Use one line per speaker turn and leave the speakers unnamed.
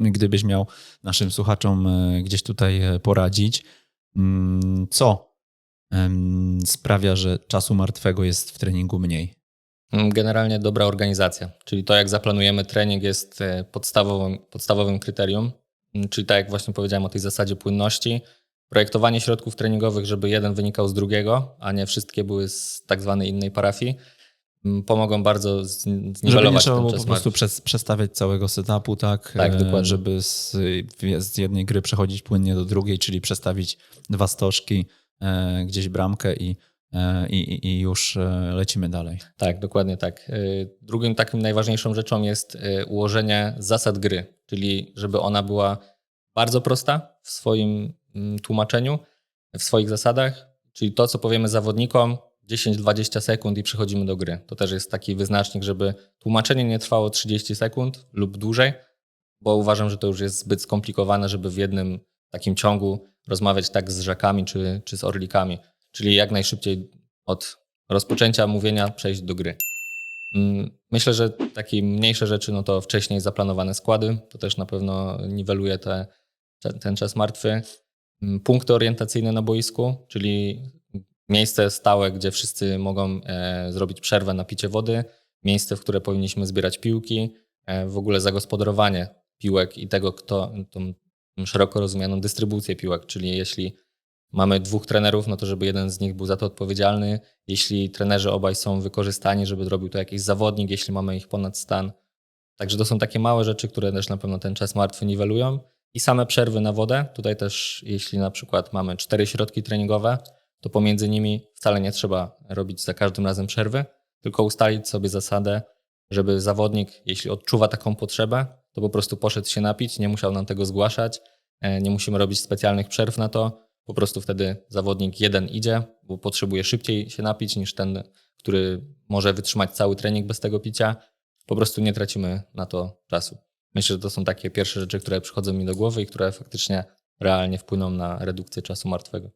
gdybyś miał naszym słuchaczom e, gdzieś tutaj e, poradzić, mm, co sprawia, że czasu martwego jest w treningu mniej?
Mm, Generalnie dobra organizacja, czyli to jak zaplanujemy trening jest e, podstawowym, podstawowym kryterium, Mm, czyli tak jak właśnie powiedziałem o tej zasadzie płynności, projektowanie środków treningowych, żeby jeden wynikał z drugiego, a nie wszystkie były z tak zwanej innej parafii, pomogą bardzo z-
Żeby nie
zniwelować
trzeba było po prostu przes- przestawiać całego setupu, tak?
Tak,
E,
dokładnie.
Żeby z, z jednej gry przechodzić płynnie do drugiej, czyli przestawić dwa stożki, e, gdzieś bramkę i, e, i, i- już e, lecimy dalej.
Tak, dokładnie tak. Y, Drugim takim najważniejszą rzeczą jest ułożenie zasad gry, czyli żeby ona była bardzo prosta w swoim tłumaczeniu, w swoich zasadach, czyli to, co powiemy zawodnikom, 10-20 sekund i przechodzimy do gry. To też jest taki wyznacznik, żeby tłumaczenie nie trwało 30 sekund lub dłużej, bo uważam, że to już jest zbyt skomplikowane, żeby w jednym takim ciągu rozmawiać tak z rzekami czy, czy z orlikami. Czyli jak najszybciej od rozpoczęcia mówienia przejść do gry. Mm, Myślę, że takie mniejsze rzeczy, no to wcześniej zaplanowane składy, to też na pewno niweluje te, te- ten czas martwy. Mm, Punkty orientacyjne na boisku, czyli miejsce stałe, gdzie wszyscy mogą e, zrobić przerwę na picie wody, miejsce, w które powinniśmy zbierać piłki, e, w ogóle zagospodarowanie piłek i tego, kto tą szeroko rozumianą dystrybucję piłek, czyli jeśli mamy dwóch trenerów, no to żeby jeden z nich był za to odpowiedzialny. Jeśli trenerzy obaj są wykorzystani, żeby zrobił to jakiś zawodnik, jeśli mamy ich ponad stan. Także to są takie małe rzeczy, które też na pewno ten czas martwy niwelują. I same przerwy na wodę. Tutaj też, jeśli na przykład mamy cztery środki treningowe, to pomiędzy nimi wcale nie trzeba robić za każdym razem przerwy, tylko ustalić sobie zasadę, żeby zawodnik, jeśli odczuwa taką potrzebę, to po prostu poszedł się napić, nie musiał nam tego zgłaszać, e, nie musimy robić specjalnych przerw na to. Po prostu wtedy zawodnik jeden idzie, bo potrzebuje szybciej się napić niż ten, który może wytrzymać cały trening bez tego picia. Po prostu nie tracimy na to czasu. Myślę, że to są takie pierwsze rzeczy, które przychodzą mi do głowy i które faktycznie realnie wpłyną na redukcję czasu martwego.